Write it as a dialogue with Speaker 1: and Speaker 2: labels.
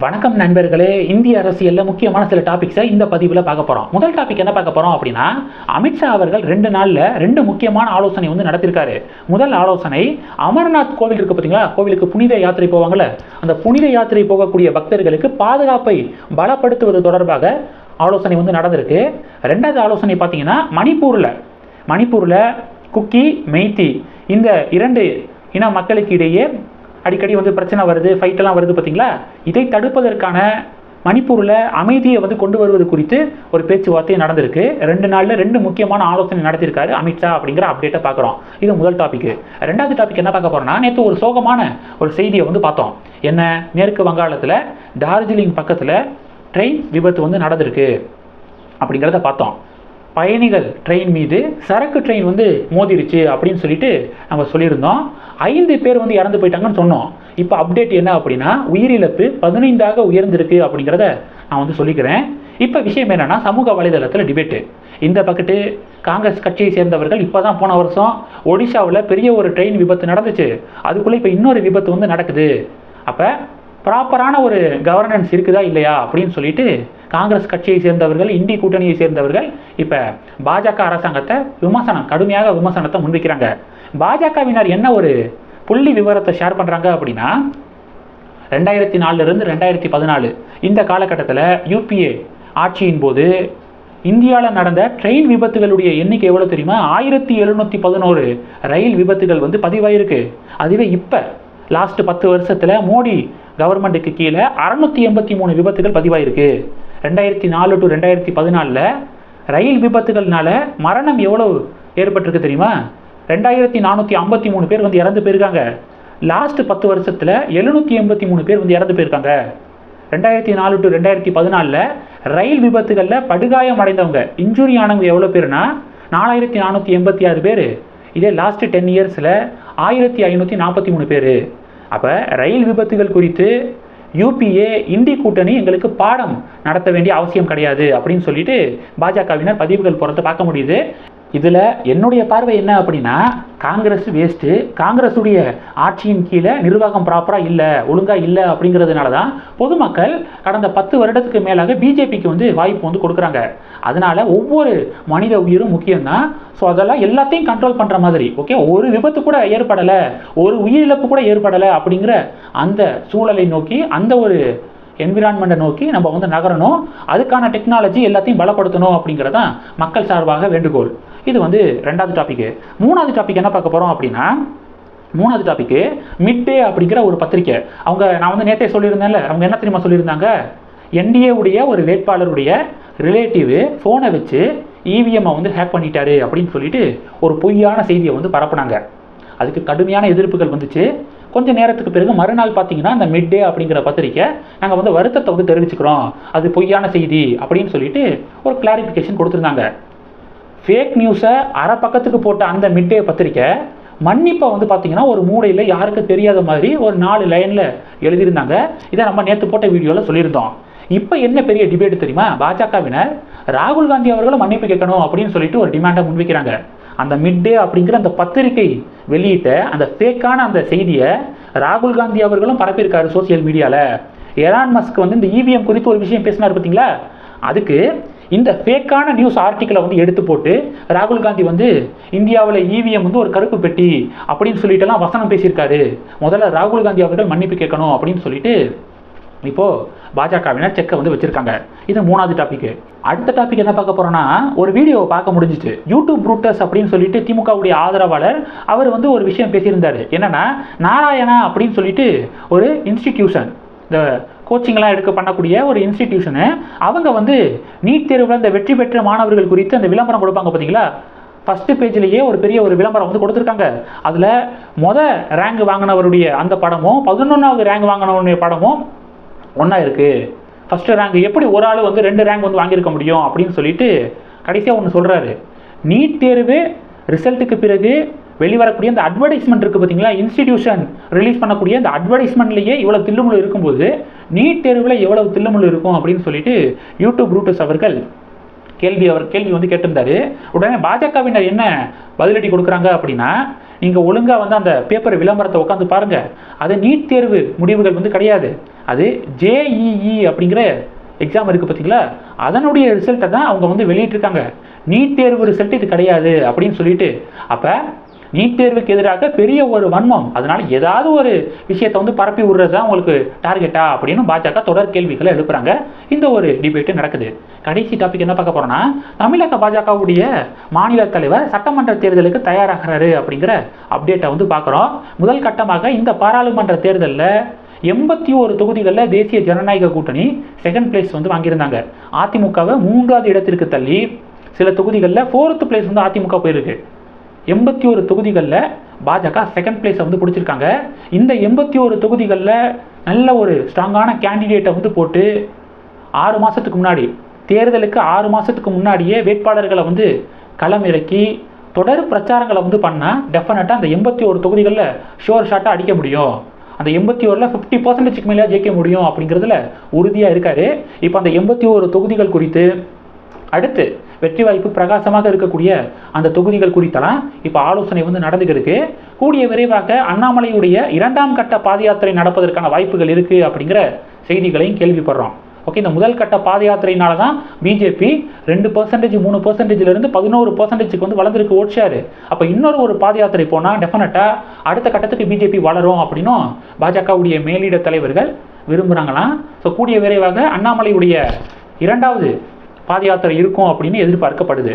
Speaker 1: வணக்கம் நண்பர்களே இந்திய அரசியலில் முக்கியமான சில டாபிக்ஸை இந்த பதிவில் பார்க்க போகிறோம் முதல் டாபிக் என்ன பார்க்க போகிறோம் அப்படின்னா அமித்ஷா அவர்கள் ரெண்டு நாளில் ரெண்டு முக்கியமான ஆலோசனை வந்து நடத்திருக்காரு. முதல் ஆலோசனை அமர்நாத் கோவில் இருக்குது பார்த்தீங்களா கோவிலுக்கு புனித யாத்திரை போவாங்கல்ல அந்த புனித யாத்திரை போகக்கூடிய பக்தர்களுக்கு பாதுகாப்பை பலப்படுத்துவது தொடர்பாக ஆலோசனை வந்து நடந்திருக்கு. ரெண்டாவது ஆலோசனை பார்த்தீங்கன்னா மணிப்பூரில் மணிப்பூரில் குக்கி மெய்த்தி இந்த இரண்டு இன மக்களுக்கு இடையே அடிக்கடி வந்து பிரச்சனை வருது ஃபைட்டெல்லாம் வருது பார்த்தீங்களா இதை தடுப்பதற்கான மணிப்பூரில் அமைதியை வந்து கொண்டு வருவது குறித்து ஒரு பேச்சுவார்த்தை நடந்திருக்கு. ரெண்டு நாளில் ரெண்டு முக்கியமான ஆலோசனை நடத்தியிருக்காரு அமித்ஷா அப்படிங்கிற அப்டேட்டை பார்க்குறோம். இது முதல் டாபிக் ரெண்டாவது டாபிக் என்ன பார்க்க போகிறோம்னா நேற்று ஒரு சோகமான ஒரு செய்தியை வந்து பார்த்தோம். என்ன? மேற்கு வங்காளத்தில் டார்ஜிலிங் பக்கத்தில் ட்ரெயின் விபத்து வந்து நடந்திருக்கு அப்படிங்கிறத பார்த்தோம். பயணிகள் ட்ரெயின் மீது சரக்கு ட்ரெயின் வந்து மோதிருச்சு அப்படின்னு சொல்லிட்டு நம்ம சொல்லியிருந்தோம். ஐந்து பேர் வந்து இறந்து போயிட்டாங்கன்னு சொன்னோம். இப்போ அப்டேட் என்ன அப்படின்னா உயிரிழப்பு பதினைந்தாக உயர்ந்திருக்கு அப்படிங்கிறத நான் வந்து சொல்லிக்கிறேன். இப்போ விஷயம் என்னென்னா சமூக வலைதளத்தில் டிபேட்டு இந்த பக்கத்து காங்கிரஸ் கட்சியை சேர்ந்தவர்கள் இப்போ தான் போன வருஷம் ஒடிஷாவில் பெரிய ஒரு ட்ரெயின் விபத்து நடந்துச்சு. அதுக்குள்ளே இப்போ இன்னொரு விபத்து வந்து நடக்குது. அப்போ ப்ராப்பரான ஒரு கவர்னன்ஸ் இருக்குதா இல்லையா அப்படின்னு சொல்லிட்டு காங்கிரஸ் கட்சியை சேர்ந்தவர்கள் இந்தி கூட்டணியை சேர்ந்தவர்கள் இப்போ பாஜக அரசாங்கத்தை விமர்சனம் கடுமையாக விமர்சனத்தை முன்வைக்கிறாங்க. பாஜகவினர் என்ன ஒரு புள்ளி விவரத்தை ஷேர் பண்ணுறாங்க அப்படின்னா ரெண்டாயிரத்தி நாலுலேருந்து ரெண்டாயிரத்தி பதினாலு இந்த காலகட்டத்தில் யூபிஏ ஆட்சியின் போது இந்தியாவில் நடந்த ட்ரெயின் விபத்துகளுடைய எண்ணிக்கை எவ்வளோ தெரியுமா? ஆயிரத்தி எழுநூற்றி பதினோரு ரயில் விபத்துகள் வந்து பதிவாயிருக்கு. அதுவே இப்போ லாஸ்ட்டு பத்து வருஷத்தில் மோடி கவர்மெண்ட்டுக்கு கீழே அறநூற்றி எண்பத்தி மூணு விபத்துகள் பதிவாயிருக்கு. ரெண்டாயிரத்தி நாலு டு ரெண்டாயிரத்தி பதினாலில் ரயில் விபத்துகள்னால மரணம் எவ்வளோ ஏற்பட்டிருக்கு தெரியுமா? ரெண்டாயிரத்தி நானூற்றி ஐம்பத்தி மூணு பேர் வந்து இறந்து போயிருக்காங்க. லாஸ்ட் பத்து வருஷத்தில் எழுநூற்றி எண்பத்தி மூணு பேர் வந்து இறந்து போயிருக்காங்க. ரெண்டாயிரத்தி நாலு டு ரெண்டாயிரத்தி பதினாலில் ரயில் விபத்துகளில் படுகாயம் அடைந்தவங்க இன்ஜுரி ஆனவங்க எவ்வளோ பேர்னா நாலாயிரத்தி நானூற்றி எண்பத்தி ஆறு பேர். இதே லாஸ்ட்டு டென் இயர்ஸில் ஆயிரத்தி ஐநூற்றி நாற்பத்தி மூணு பேர். அப்போ ரயில் விபத்துகள் குறித்து யூபிஏ இந்தி கூட்டணி எங்களுக்கு பாடம் நடத்த வேண்டிய அவசியம் கிடையாது அப்படின்னு சொல்லிட்டு பாஜகவினர் பதிவுகள் போகிறத பார்க்க முடியுது. இதில் என்னுடைய பார்வை என்ன அப்படின்னா காங்கிரஸ் வேஸ்ட்டு காங்கிரஸுடைய ஆட்சியின் கீழே நிர்வாகம் ப்ராப்பராக இல்லை ஒழுங்காக இல்லை அப்படிங்கிறதுனால தான் பொதுமக்கள் கடந்த பத்து வருடத்துக்கு மேலாக பிஜேபிக்கு வந்து வாய்ப்பு வந்து கொடுக்குறாங்க. அதனால் ஒவ்வொரு மனித உயிரும் முக்கியம்தான். ஸோ அதெல்லாம் எல்லாத்தையும் கண்ட்ரோல் பண்ணுற மாதிரி ஓகே ஒரு விபத்து கூட ஏற்படலை ஒரு உயிரிழப்பு கூட ஏற்படலை அப்படிங்கிற அந்த சூழலை நோக்கி அந்த ஒரு என்விரான்மெண்ட்டை நோக்கி நம்ம வந்து நகரணும். அதுக்கான டெக்னாலஜி எல்லாத்தையும் பலப்படுத்தணும் அப்படிங்கிறது தான் மக்கள் சார்பாக வேண்டுகோள். இது வந்து ரெண்டாவது டாப்பிக்கு மூணாவது டாபிக் என்ன பார்க்க போகிறோம் அப்படின்னா மூணாவது டாபிக்கு மிட் டே அப்படிங்கிற ஒரு பத்திரிக்கை. அவங்க நான் வந்து நேற்றே சொல்லியிருந்தேன்ல அவங்க என்ன தெரியுமா சொல்லியிருந்தாங்க? என்டிஏவுடைய ஒரு வேட்பாளருடைய ரிலேட்டிவ் ஃபோனை வச்சு இவிஎம்மை வந்து ஹேக் பண்ணிட்டாரு அப்படின்னு சொல்லிட்டு ஒரு பொய்யான செய்தியை வந்து பரப்புனாங்க. அதுக்கு கடுமையான எதிர்ப்புகள் வந்துச்சு. கொஞ்ச நேரத்துக்கு பிறகு மறுநாள் பார்த்தீங்கன்னா அந்த மிட் டே அப்படிங்கிற பத்திரிக்கை நாங்கள் வந்து வருத்தத்தை வந்து தெரிவிச்சுக்கிறோம். அது பொய்யான செய்தி அப்படின்னு சொல்லிட்டு ஒரு கிளாரிஃபிகேஷன் கொடுத்துருந்தாங்க. ஃபேக் நியூஸை அரை பக்கத்துக்கு போட்ட அந்த மிட் டே பத்திரிக்கை மன்னிப்பை வந்து பார்த்தீங்கன்னா ஒரு மூடையில் யாருக்கும் தெரியாத மாதிரி ஒரு நாலு லைனில் எழுதியிருந்தாங்க. இதை நம்ம நேற்று போட்ட வீடியோவில் சொல்லியிருந்தோம். இப்போ என்ன பெரிய டிபேட் தெரியுமா? பாஜகவினர் ராகுல் காந்தி அவர்களும் மன்னிப்பு கேட்கணும் அப்படின்னு சொல்லிட்டு ஒரு டிமாண்டை முன்வைக்கிறாங்க. அந்த மிட் டே அப்படிங்கிற அந்த பத்திரிகை வெளியிட்ட அந்த ஃபேக்கான அந்த செய்தியை ராகுல் காந்தி அவர்களும் பரப்பியிருக்காரு சோசியல் மீடியாவில் எலான் மஸ்க் வந்து இந்த இவிஎம் குறித்து ஒரு விஷயம் பேசினார் பார்த்தீங்களா? அதுக்கு இந்த ஃபேக்கான நியூஸ் ஆர்டிக்கலை வந்து எடுத்து போட்டு ராகுல் காந்தி வந்து இந்தியாவில் இவிஎம் வந்து ஒரு கருப்பு பெட்டி அப்படின்னு சொல்லிட்டுலாம் வசனம் பேசியிருக்காரு. முதல்ல ராகுல் காந்தி அவர்கள் மன்னிப்பு கேட்கணும் அப்படின்னு சொல்லிட்டு இப்போது பாஜகவினர் செக்கை வந்து வச்சுருக்காங்க. இது மூணாவது டாபிக் அடுத்த டாபிக் என்ன பார்க்க போகிறோன்னா ஒரு வீடியோவை பார்க்க முடிஞ்சிச்சு. யூடியூப் ரூட்டர்ஸ் அப்படின்னு சொல்லிட்டு திமுகவுடைய ஆதரவாளர் அவர் வந்து ஒரு விஷயம் பேசியிருந்தார். என்னென்னா நாராயணா அப்படின்னு சொல்லிட்டு ஒரு இன்ஸ்டிடியூஷன் இந்த கோச்சிங்லாம் எடுக்க பண்ணக்கூடிய ஒரு இன்ஸ்டிடியூஷனு அவங்க வந்து நீட் தேர்வில் இந்த வெற்றி பெற்ற மாணவர்கள் குறித்து அந்த விளம்பரம் கொடுப்பாங்க பார்த்தீங்களா? ஃபஸ்ட்டு பேஜ்லேயே ஒரு பெரிய ஒரு விளம்பரம் வந்து கொடுத்துருக்காங்க. அதில் மொதல் ரேங்க் வாங்கினவருடைய அந்த படமும் பதினொன்றாவது ரேங்க் வாங்கினவருடைய படமும் ஒன்றா இருக்குது ஃபஸ்ட்டு ரேங்க் எப்படி ஒரு ஆள் வந்து ரெண்டு ரேங்க் வந்து வாங்கியிருக்க முடியும் அப்படின்னு சொல்லிட்டு கடைசியாக ஒன்று சொல்கிறாரு நீட் தேர்வு ரிசல்ட்டுக்கு பிறகு வெளிவரக்கூடிய அந்த அட்வர்டைஸ்மெண்ட் இருக்குது பார்த்தீங்களா இன்ஸ்டிடியூஷன் ரிலீஸ் பண்ணக்கூடிய அந்த அட்வர்டைஸ்மெண்ட்லேயே இவ்வளோ தில்லுமுள்ளு இருக்கும்போது நீட் தேர்வில் எவ்வளவு தில்லுமுள்ளு இருக்கும் அப்படின்னு சொல்லிட்டு யூடியூப் ரூட்டஸ் அவர்கள் கேள்வி அவர் கேள்வி வந்து கேட்டிருந்தாரு. உடனே பாஜகவினர் என்ன பதிலடி கொடுக்குறாங்க அப்படின்னா நீங்கள் ஒழுங்காக வந்து அந்த பேப்பர் விளம்பரத்தை உட்காந்து பாருங்கள் அது நீட் தேர்வு முடிவுகள் வந்து கிடையாது. அது ஜேஇஇ அப்படிங்கிற எக்ஸாம் இருக்குது பார்த்தீங்களா அதனுடைய ரிசல்ட்டை தான் அவங்க வந்து வெளியிட்டிருக்காங்க. நீட் தேர்வு ரிசல்ட் இது கிடையாது அப்படின்னு சொல்லிட்டு. அப்போ நீட் தேர்வுக்கு எதிராக பெரிய ஒரு வன்மம். அதனால் ஏதாவது ஒரு விஷயத்தை வந்து பரப்பி விடுறது தான் உங்களுக்கு டார்கெட்டா அப்படின்னு பாஜக தொடர் கேள்விகளை எழுப்புறாங்க. இந்த ஒரு டிபேட்டு நடக்குது. கடைசி டாபிக் என்ன பார்க்க போறோம்னா தமிழக பாஜகவுடைய மாநில தலைவர் சட்டமன்ற தேர்தலுக்கு தயாராகிறாரு அப்படிங்கிற அப்டேட்டை வந்து பார்க்குறோம். முதல் கட்டமாக இந்த பாராளுமன்ற தேர்தலில் எண்பத்தி ஒரு தொகுதிகளில் தேசிய ஜனநாயக கூட்டணி செகண்ட் பிளேஸ் வந்து வாங்கியிருந்தாங்க. அதிமுகவை மூன்றாவது இடத்திற்கு தள்ளி சில தொகுதிகளில் ஃபோர்த்து பிளேஸ் வந்து அதிமுக போயிருக்கு. எண்பத்தி ஒரு தொகுதிகளில் பாஜக செகண்ட் பிளேஸை வந்து பிடிச்சிருக்காங்க. இந்த எண்பத்தி ஒரு தொகுதிகளில் நல்ல ஒரு ஸ்ட்ராங்கான கேண்டிடேட்டை வந்து போட்டு ஆறு மாதத்துக்கு முன்னாடி தேர்தலுக்கு ஆறு மாதத்துக்கு முன்னாடியே வேட்பாளர்களை வந்து களம் இறக்கி தொடர் பிரச்சாரங்களை வந்து பண்ணால் டெஃபினட்டாக அந்த எண்பத்தி ஒரு தொகுதிகளில் ஷோர் ஷாட்டாக அடிக்க முடியும். அந்த எண்பத்தி ஓரில் ஃபிஃப்டி பர்சன்டேஜ்க்கு மேலே ஜெயிக்க முடியும் அப்படிங்கிறதுல உறுதியாக இருக்கார். இப்போ அந்த எண்பத்தி ஒரு தொகுதிகள் குறித்து அடுத்து வெற்றி வாய்ப்பு பிரகாசமாக இருக்கக்கூடிய அந்த தொகுதிகள் குறித்தெல்லாம் இப்போ ஆலோசனை வந்து நடந்துகிருக்கு கூடிய விரைவாக அண்ணாமலையுடைய இரண்டாம் கட்ட பாத யாத்திரை நடப்பதற்கான வாய்ப்புகள் இருக்குது அப்படிங்கிற செய்திகளையும் கேள்விப்படுறோம். ஓகே இந்த முதல் கட்ட பாத யாத்திரையினால தான் பிஜேபி ரெண்டு பர்சன்டேஜ் மூணு பர்சன்டேஜ்லேருந்து பதினோரு பர்சன்டேஜுக்கு வந்து வளர்ந்துருக்கு ஓட்ஷாரு அப்போ இன்னொரு ஒரு பாத யாத்திரை போனால் டெஃபினட்டாக அடுத்த கட்டத்துக்கு பிஜேபி வளரும் அப்படின்னும் பாஜகவுடைய மேலிட தலைவர்கள் விரும்புகிறாங்களாம் ஸோ கூடிய விரைவாக அண்ணாமலையுடைய இரண்டாவது பாத யாத்திரை இருக்கும் அப்படின்னு எதிர்பார்க்கப்படுது.